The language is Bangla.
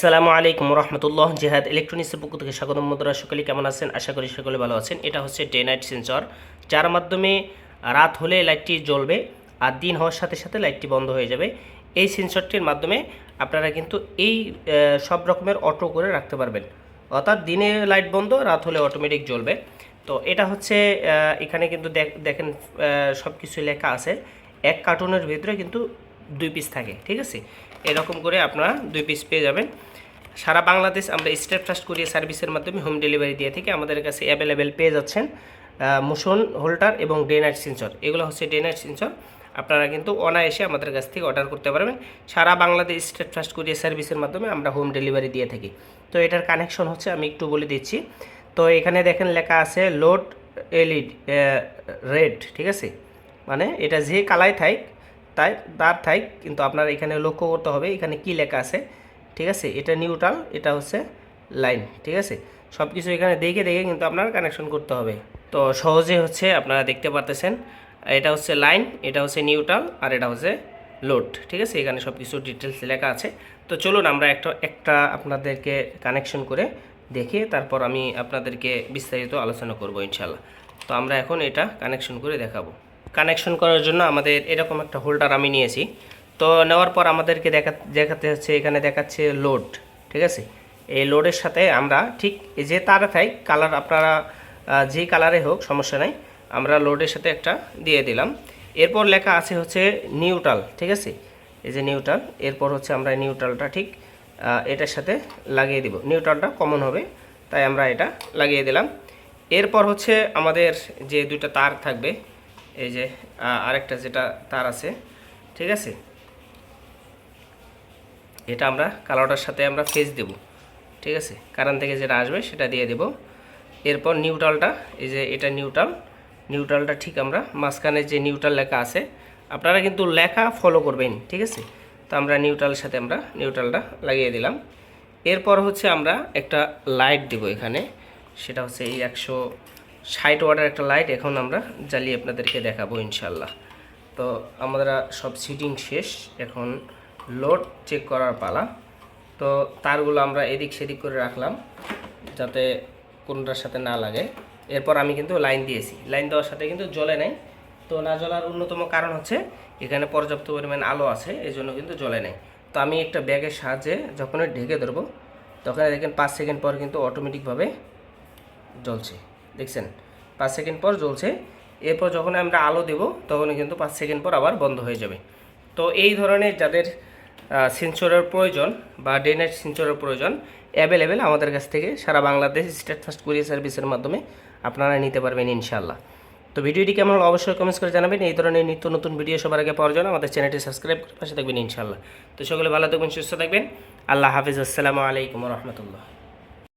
আসসালামু আলাইকুম রহমতুল্লাহ, জেহাদ ইলেকট্রনিক্সের পক্ষ থেকে স্বাগতম বন্ধুরা সকলে কেমন আছেন? আশা করি সকলে ভালো আছেন। এটা হচ্ছে ডে নাইট সেন্সর যার মাধ্যমে রাত হলে লাইটটি জ্বলবে আর দিন হওয়ার সাথে সাথে লাইটটি বন্ধ হয়ে যাবে। এই সেন্সরটির মাধ্যমে আপনারা কিন্তু এই সব রকমের অটো করে রাখতে পারবেন। অর্থাৎ দিনে লাইট বন্ধ, রাত হলে অটোমেটিক জ্বলবে। তো এটা হচ্ছে এখানে কিন্তু দেখ- দেখেন সব কিছু লেখা আছে। এক কার্টুনের ভিতরে কিন্তু দুই পিস থাকে, ঠিক আছে? এরকম করে আপনারা দুই পিস পেয়ে যাবেন। সারা বাংলাদেশ আমরা স্টেপ ফাস্ট কুরিয়ার সার্ভিসের মাধ্যমে হোম ডেলিভারি দিয়ে থেকে। আমাদের কাছে অ্যাভেলেবেল পেয়ে যাচ্ছেন মোশন, হোল্ডার এবং ডে নাইট সেন্সর এগুলো হচ্ছে ডে নাইট সেন্সর আপনারা কিন্তু অনায়াসে আমাদের কাছ থেকে অর্ডার করতে পারবেন। সারা বাংলাদেশ স্টেট ফাস্ট কুরিয়ার সার্ভিসের মাধ্যমে আমরা হোম ডেলিভারি দিয়ে থাকি। তো এটার কানেকশন হচ্ছে, আমি একটু বলে দিচ্ছি। তো এখানে দেখেন লেখা আছে লোড এলইড রেড ঠিক আছে? মানে এটা যে কালাই থাক তাই, তার থাক কিন্তু আপনার এখানে লক্ষ্য করতে হবে, এখানে কি লেখা আছে? ঠিক আছে? এটা নিউট্রাল এটা হচ্ছে লাইন ঠিক আছে? সব কিছু এখানে দেখে দেখে কিন্তু আপনার কানেকশন করতে হবে। তো সহজে হচ্ছে আপনারা দেখতে পারতেছেন, এটা হচ্ছে লাইন এটা হচ্ছে নিউট্রাল আর এটা হচ্ছে লোড ঠিক আছে? এখানে সব কিছু ডিটেলস লেখা আছে। তো চলুন আমরা একটা একটা আপনাদেরকে কানেকশন করে দেখে তারপর আমি আপনাদেরকে বিস্তারিত আলোচনা করব ইনশাল্লাহ তো আমরা এখন এটা কানেকশন করে দেখাবো। কানেকশন করার জন্য আমাদের এরকম একটা হোল্ডার আমি নিয়েছি। তো নেওয়ার পর আমাদেরকে দেখা, দেখাতে হচ্ছে, এখানে দেখাচ্ছে লোড ঠিক আছে? এই লোডের সাথে আমরা ঠিক যে তারা থাই কালার আপনারা যে কালারে হোক, সমস্যা নাই, আমরা লোডের সাথে একটা দিয়ে দিলাম। এরপর লেখা আছে হচ্ছে নিউট্রাল ঠিক আছে? এই যে নিউট্রাল এরপর হচ্ছে আমরা নিউট্রালটা ঠিক এটার সাথে লাগিয়ে দিব। নিউট্রালটা কমন হবে, তাই আমরা এটা লাগিয়ে দিলাম। এরপর হচ্ছে আমাদের যে দুইটা তার থাকবে, এই যে আরেকটা যেটা তার আছে, ঠিক আছে? এটা আমরা কালোটার সাথে আমরা ফেস দেব, ঠিক আছে? কারণ থেকে যেটা আসবে সেটা দিয়ে দেব। এরপর নিউট্রালটা এই যে এটা নিউট্রাল নিউট্রালটা ঠিক আমরা মাঝখানে যে নিউট্রাল লেখা আছে, আপনারা কিন্তু লেখা ফলো করবেন, ঠিক আছে? তো আমরা নিউট্রালের সাথে আমরা নিউট্রালটা লাগিয়ে দিলাম। এরপর হচ্ছে আমরা একটা লাইট দেব এখানে, সেটা হচ্ছে এই একশো ষাট ওয়াটার একটা লাইট এখন আমরা জ্বালিয়ে আপনাদেরকে দেখাবো ইনশাল্লাহ তো আমরা সব সিটিং শেষ, এখন লোড চেক করার পালা। তো তারগুলো আমরা এদিক সেদিক করে রাখলাম, যাতে কোনটার সাথে না লাগে। এরপর আমি কিন্তু লাইন দিয়েছি। লাইন দেওয়ার সাথে কিন্তু জ্বলে নাই। তো না জ্বলার অন্যতম কারণ হচ্ছে, এখানে পর্যাপ্ত পরিমাণ আলো আছে এই জন্য কিন্তু জ্বলে নাই। তো আমি একটা ব্যাগের সাহায্যে যখনই ঢেকে ধরবো, তখন দেখেন পাঁচ সেকেন্ড পর কিন্তু অটোমেটিকভাবে জ্বলছে। দেখছেন? পাঁচ সেকেন্ড পর জ্বলছে। এরপর যখন আমরা আলো দেব তখন কিন্তু পাঁচ সেকেন্ড পর আবার বন্ধ হয়ে যাবে। তো এই ধরনের যাদের সেন্সরের প্রয়োজন বা ড্রেনেজ সেন্সরের প্রয়োজন অ্যাভেলেবেল আমাদের কাছ থেকে সারা বাংলাদেশ স্টেট ফার্স্ট কুরিয়ার সার্ভিসের মাধ্যমে আপনারা নিতে পারবেন ইনশাল্লাহ তো ভিডিওটি কেমন হলো অবশ্যই কমেন্টস করে জানাবেন। এই ধরনের নিত্য নতুন ভিডিও সবার আগে পাওয়ার জন্য আমাদের চ্যানেলটি সাবস্ক্রাইব করে পাশে থাকবেন ইনশাল্লাহ তো সকলে ভালো থাকবেন, সুস্থ থাকবেন। আল্লাহ হাফিজ। আসসালামু আলাইকুম রহমতুল্লাহ।